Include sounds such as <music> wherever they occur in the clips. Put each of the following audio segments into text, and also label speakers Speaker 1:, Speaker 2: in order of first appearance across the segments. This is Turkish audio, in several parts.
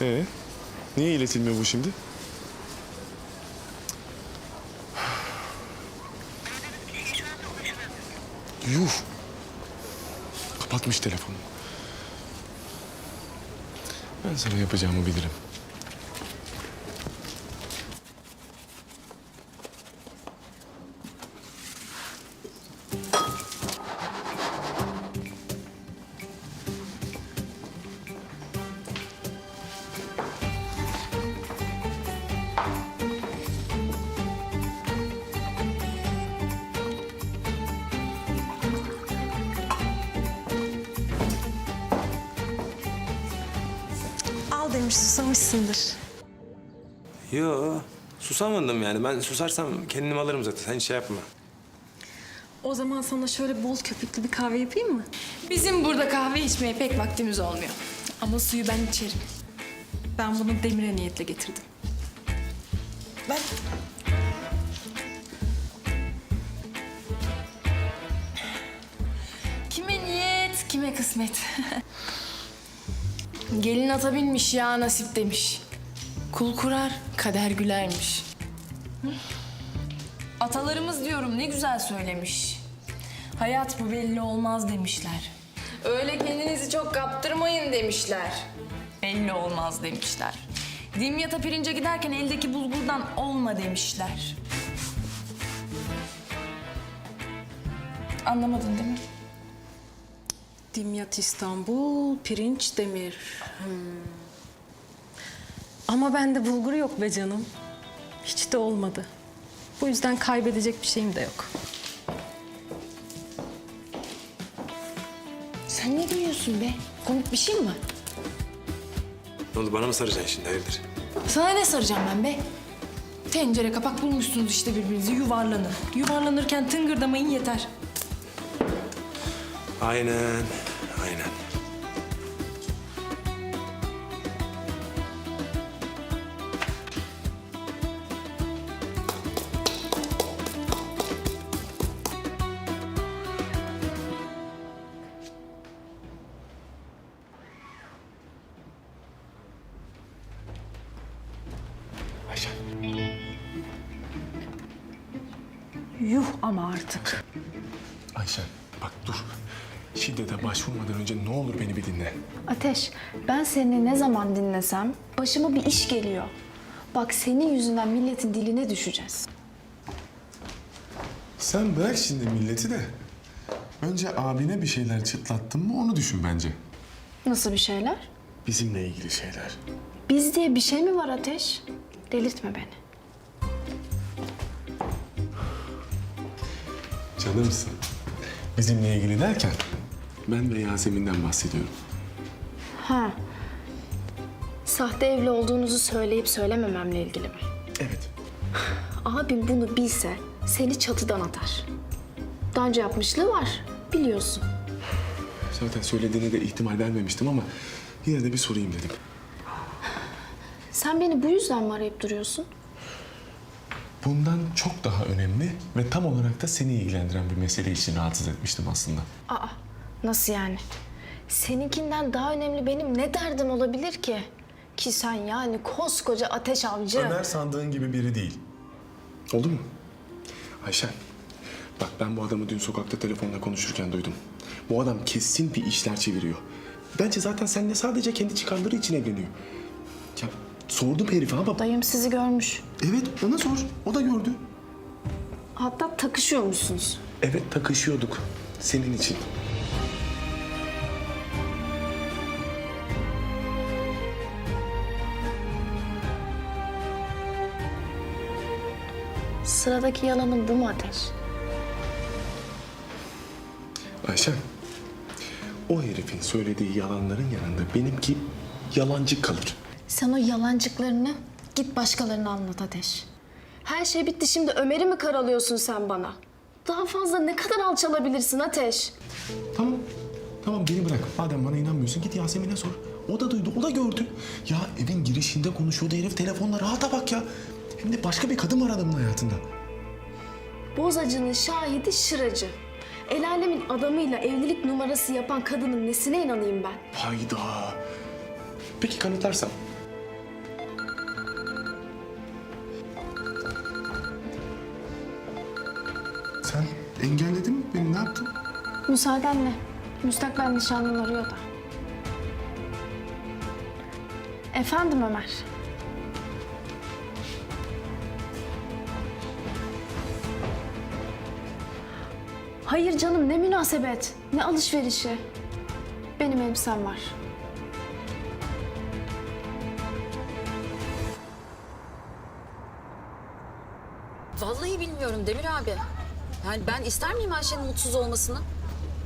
Speaker 1: Ee, niye iletilmiyor bu şimdi? Yuh. Kapatmış telefonu. Ben sana yapacağımı bilirim.
Speaker 2: Al demiş susamışsındır.
Speaker 3: Yo, susamadım yani. Ben susarsam kendim alırım zaten. Sen şey yapma.
Speaker 2: O zaman sana şöyle bol köpüklü bir kahve yapayım mı?
Speaker 4: Bizim burada kahve içmeye pek vaktimiz olmuyor. Ama suyu ben içerim.
Speaker 2: Ben bunu Demir'e niyetle getirdim.
Speaker 4: Ben... Kime niyet, kime kısmet. <laughs> Gelin ata binmiş ya nasip demiş. Kul kurar, kader gülermiş. Atalarımız diyorum ne güzel söylemiş. Hayat bu belli olmaz demişler. Öyle kendinizi çok kaptırmayın demişler. Belli olmaz demişler. Dimyata pirince giderken eldeki bulgurdan olma demişler. Anlamadın değil mi?
Speaker 2: Dimyat İstanbul, pirinç demir. Hmm. Ama bende bulgur yok be canım. Hiç de olmadı. Bu yüzden kaybedecek bir şeyim de yok.
Speaker 4: Sen ne diyorsun be? Komik bir şey mi var?
Speaker 3: Ne oldu bana mı saracaksın şimdi hayırdır?
Speaker 4: Sana ne saracağım ben be? Tencere kapak bulmuşsunuz işte birbirinizi yuvarlanın. Yuvarlanırken tıngırdamayın yeter.
Speaker 3: Aynen.
Speaker 2: Yuh ama artık.
Speaker 1: Ayşe bak dur. Şiddete başvurmadan önce ne olur beni bir dinle.
Speaker 5: Ateş, ben seni ne zaman dinlesem başıma bir iş geliyor. Bak senin yüzünden milletin diline düşeceğiz.
Speaker 1: Sen bırak şimdi milleti de. Önce abine bir şeyler çıtlattın mı onu düşün bence.
Speaker 5: Nasıl bir şeyler?
Speaker 1: Bizimle ilgili şeyler.
Speaker 5: Biz diye bir şey mi var Ateş? Delirtme beni.
Speaker 1: Canımsın. Bizimle ilgili derken ben ve Yasemin'den bahsediyorum.
Speaker 5: Ha. Sahte evli olduğunuzu söyleyip söylemememle ilgili mi?
Speaker 1: Evet. <sighs>
Speaker 5: Abim bunu bilse seni çatıdan atar. Daha önce yapmışlığı var, biliyorsun.
Speaker 1: Zaten söylediğine de ihtimal vermemiştim ama yine de bir sorayım dedim.
Speaker 5: Sen beni bu yüzden mi arayıp duruyorsun?
Speaker 1: Bundan çok daha önemli ve tam olarak da seni ilgilendiren bir mesele için rahatsız etmiştim aslında.
Speaker 5: Aa, nasıl yani? Seninkinden daha önemli benim ne derdim olabilir ki? Ki sen yani koskoca ateş avcı.
Speaker 1: Ömer sandığın gibi biri değil. Oldu mu? Ayşen, bak ben bu adamı dün sokakta telefonla konuşurken duydum. Bu adam kesin bir işler çeviriyor. Bence zaten seninle sadece kendi çıkarları için evleniyor. Sordum herife ama...
Speaker 5: Dayım sizi görmüş.
Speaker 1: Evet, ona sor. O da gördü.
Speaker 5: Hatta takışıyormuşsunuz.
Speaker 1: Evet, takışıyorduk. Senin için.
Speaker 5: Sıradaki yalanın bu mu Ateş?
Speaker 1: Ayşen, o herifin söylediği yalanların yanında benimki yalancı kalır.
Speaker 5: Sen o yalancıklarını git başkalarına anlat Ateş. Her şey bitti şimdi Ömer'i mi karalıyorsun sen bana? Daha fazla ne kadar alçalabilirsin Ateş?
Speaker 1: Tamam. Tamam beni bırak. Madem bana inanmıyorsun git Yasemin'e sor. O da duydu, o da gördü. Ya evin girişinde konuşuyordu herif telefonla. Rahata bak ya. Hem de başka bir kadın var adamın hayatında.
Speaker 5: Bozacının şahidi şıracı. El alemin adamıyla evlilik numarası yapan kadının nesine inanayım ben?
Speaker 1: Hayda. Peki kanıtlarsam? Engelledin mi beni? Ne yaptın?
Speaker 5: Müsaadenle. Müstakbel nişanlın arıyor da. Efendim Ömer. Hayır canım ne münasebet. Ne alışverişi. Benim elbisem var.
Speaker 6: Vallahi bilmiyorum Demir abi. Yani ben ister miyim Ayşe'nin mutsuz olmasını?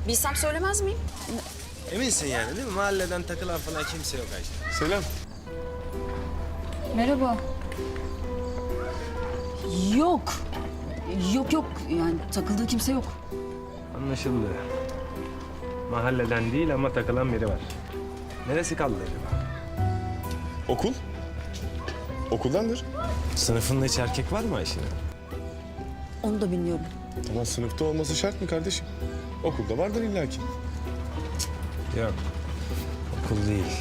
Speaker 6: Bilsem söylemez miyim?
Speaker 3: Eminsin yani değil mi? Mahalleden takılan falan kimse yok Ayşe.
Speaker 1: Selam.
Speaker 6: Merhaba. Yok. Yok yok. Yani takıldığı kimse yok.
Speaker 3: Anlaşıldı. Mahalleden değil ama takılan biri var. Neresi kaldı acaba?
Speaker 1: Okul? Okuldandır.
Speaker 3: Sınıfında hiç erkek var mı Ayşe'nin?
Speaker 6: Onu da bilmiyorum.
Speaker 1: Ama sınıfta olması şart mı kardeşim? Okulda vardır illaki.
Speaker 3: Yok. Okul değil.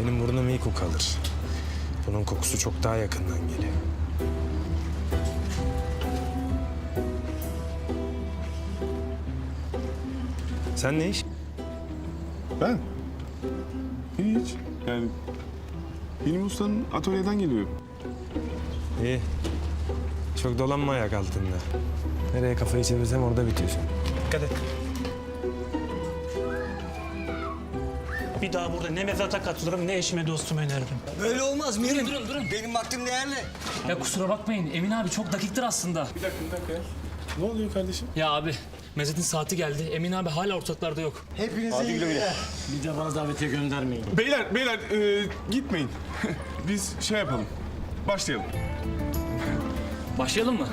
Speaker 3: Benim burnum iyi kokalır. Bunun kokusu çok daha yakından geliyor. Sen ne iş?
Speaker 1: Ben? Hiç. Yani Hilmi Usta'nın atölyeden geliyor.
Speaker 3: İyi. Çok dolanma ayak altında. Nereye kafayı çevirsem orada bitiyorsun. Dikkat et.
Speaker 7: Bir daha burada ne mezata katılırım ne eşime dostuma öneririm.
Speaker 8: Böyle olmaz Mirim. Durun durun. Benim vaktim değerli.
Speaker 7: Ya kusura bakmayın Emin abi çok dakiktir aslında.
Speaker 1: Bir dakika, bir dakika ya. Ne oluyor kardeşim?
Speaker 7: Ya abi Mezat'ın saati geldi. Emin abi hala ortaklarda yok.
Speaker 8: Hepinize iyi günler. <laughs>
Speaker 7: Bir de bana davetiye göndermeyin.
Speaker 1: Beyler, beyler e, gitmeyin. <laughs> Biz şey yapalım. Başlayalım.
Speaker 7: Başlayalım mı?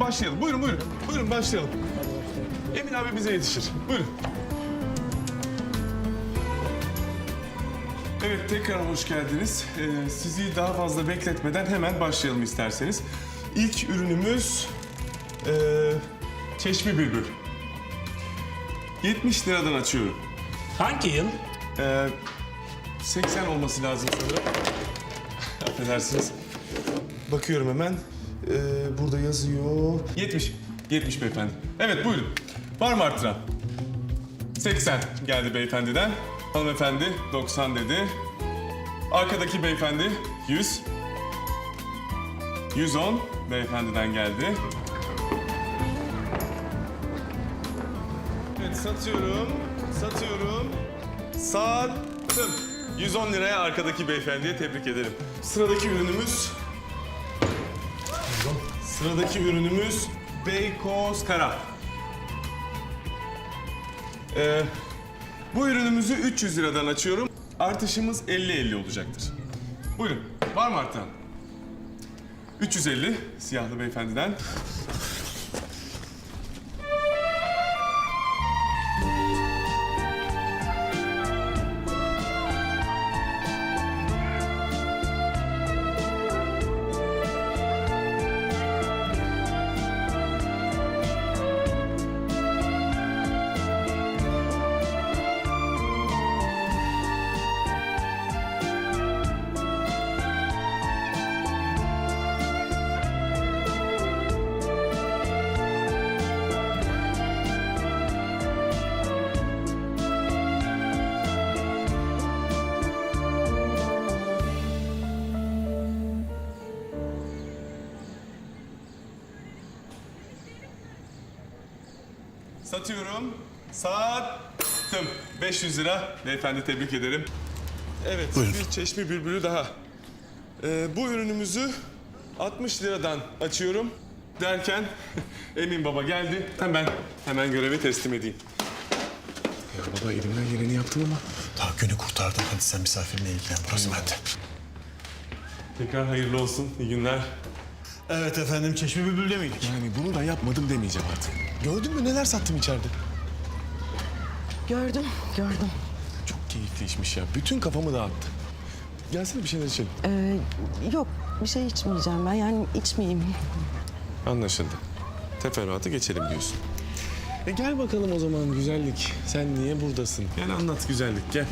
Speaker 1: Başlayalım. Buyurun, buyurun. Buyurun başlayalım. Emin abi bize yetişir. Buyurun. Evet, tekrar hoş geldiniz. Ee, sizi daha fazla bekletmeden hemen başlayalım isterseniz. İlk ürünümüz... E, Çeşmi Bülbül. 70 liradan açıyorum.
Speaker 7: Hangi yıl?
Speaker 1: Ee, 80 olması lazım sanırım. <laughs> Affedersiniz. Bakıyorum hemen. Ee, burada yazıyor. 70. 70 beyefendi. Evet buyurun. Var mı artıran? 80 geldi beyefendiden. Hanımefendi 90 dedi. Arkadaki beyefendi 100. 110 beyefendiden geldi. Evet satıyorum. Satıyorum. Sattım. 110 liraya arkadaki beyefendiye tebrik ederim. Sıradaki ürünümüz... Sıradaki ürünümüz Beykoz Kara. Ee, bu ürünümüzü 300 liradan açıyorum. Artışımız 50-50 olacaktır. Buyurun. Var mı artan? 350 siyahlı beyefendiden. Satıyorum. Sattım. 500 lira. Beyefendi tebrik ederim. Evet, bir çeşme bülbülü daha. Ee, bu ürünümüzü 60 liradan açıyorum derken <laughs> Emin Baba geldi. Hemen hemen görevi teslim edeyim. Ya baba elimden geleni yaptım ama
Speaker 9: Daha günü kurtardım. Hadi sen misafirinle ilgilen. Burası bende.
Speaker 1: tekrar hayırlı olsun. İyi günler.
Speaker 9: Evet efendim. Çeşme Bülbül'de miydik?
Speaker 1: Yani bunu da yapmadım demeyeceğim artık. Gördün mü neler sattım içeride?
Speaker 10: Gördüm, gördüm.
Speaker 1: Çok keyifli işmiş ya. Bütün kafamı dağıttı. Gelsene bir şeyler içelim.
Speaker 10: Ee, yok, bir şey içmeyeceğim ben. Yani içmeyeyim.
Speaker 1: Anlaşıldı. Teferruatı geçelim diyorsun. E gel bakalım o zaman güzellik. Sen niye buradasın? Gel anlat güzellik gel.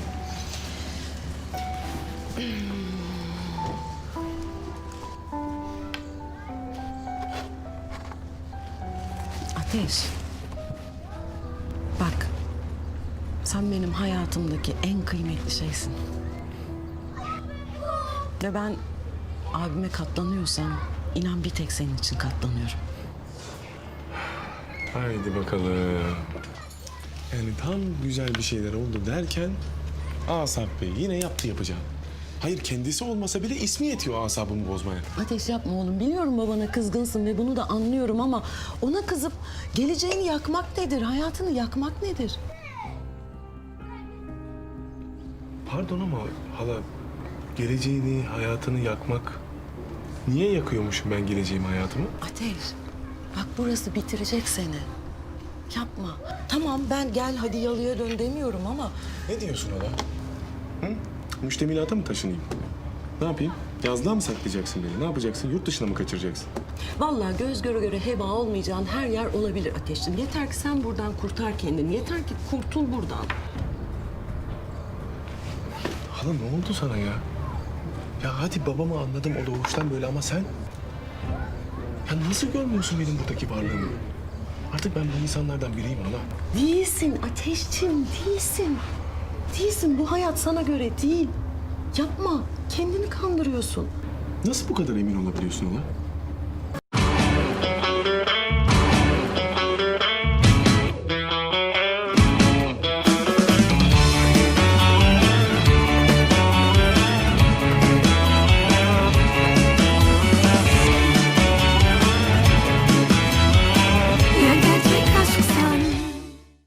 Speaker 10: Ateş. Bak. Sen benim hayatımdaki en kıymetli şeysin. Ve ben abime katlanıyorsam inan bir tek senin için katlanıyorum.
Speaker 1: Haydi bakalım. Yani tam güzel bir şeyler oldu derken Asap Bey yine yaptı yapacağım. Hayır kendisi olmasa bile ismi yetiyor asabımı bozmaya.
Speaker 10: Ateş yapma oğlum. Biliyorum babana kızgınsın ve bunu da anlıyorum ama ona kızıp geleceğini yakmak nedir? Hayatını yakmak nedir?
Speaker 1: Pardon ama hala geleceğini, hayatını yakmak... Niye yakıyormuşum ben geleceğimi, hayatımı?
Speaker 10: Ateş, bak burası bitirecek seni. Yapma. Tamam ben gel hadi yalıya dön demiyorum ama
Speaker 1: Ne diyorsun hala? Hı? Müştemilata mı taşınayım? Ne yapayım? Yazlığa mı saklayacaksın beni? Ne yapacaksın? Yurt dışına mı kaçıracaksın?
Speaker 10: vallahi göz göre göre heba olmayacağın her yer olabilir Ateş'im. Yeter ki sen buradan kurtar kendini. Yeter ki kurtul buradan.
Speaker 1: Hala ne oldu sana ya? Ya hadi babamı anladım o doğuştan böyle ama sen... Ya nasıl görmüyorsun benim buradaki varlığımı? Artık ben bu insanlardan biriyim hala.
Speaker 10: Değilsin Ateş'cim, değilsin. Değilsin. Bu hayat sana göre değil. Yapma. Kendini kandırıyorsun.
Speaker 1: Nasıl bu kadar emin olabiliyorsun hala?